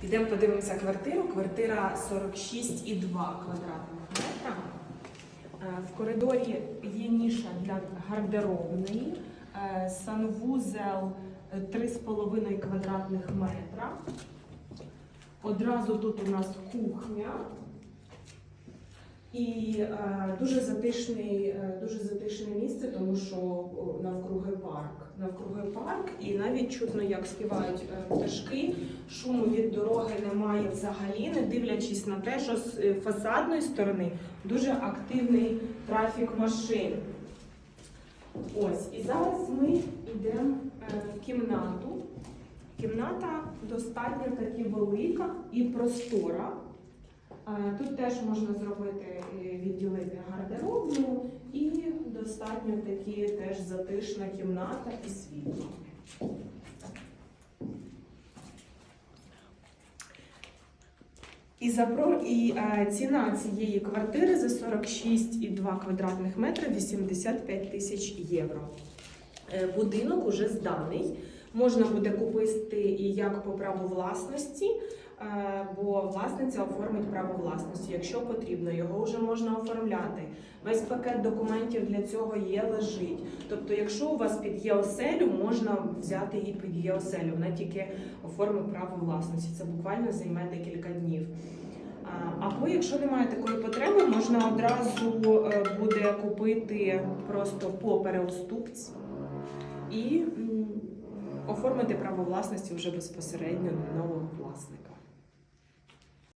Підемо подивимося квартиру. Квартира 46,2 квадратних метра. Е, В коридорі є ніша для гардеробної, е, санвузел е, 3,5 квадратних метра. Одразу тут у нас кухня. І е, дуже затишний, е, дуже затишне місце, тому що навкруги парк. Навкруги парк, і навіть чутно, як співають е, пташки. Шуму від дороги немає взагалі, не дивлячись на те, що з е, фасадної сторони дуже активний трафік машин. Ось, і зараз ми йдемо в кімнату. Кімната достатньо таки велика і простора. Е, Тут теж можна зробити відділити гардеробну і достатньо таки теж затишна кімната і світло. І, запро... і е, ціна цієї квартири за 46,2 квадратних метра 85 тисяч євро. Е, будинок уже зданий. Можна буде купити і як по праву власності, бо власниця оформить право власності, якщо потрібно, його вже можна оформляти. Весь пакет документів для цього є, лежить. Тобто, якщо у вас під є можна взяти її під є оселю. Вона тільки оформить право власності. Це буквально займе декілька днів. Або якщо немає такої потреби, можна одразу е, буде купити просто по переуступці і оформити право власності вже безпосередньо на нового власника.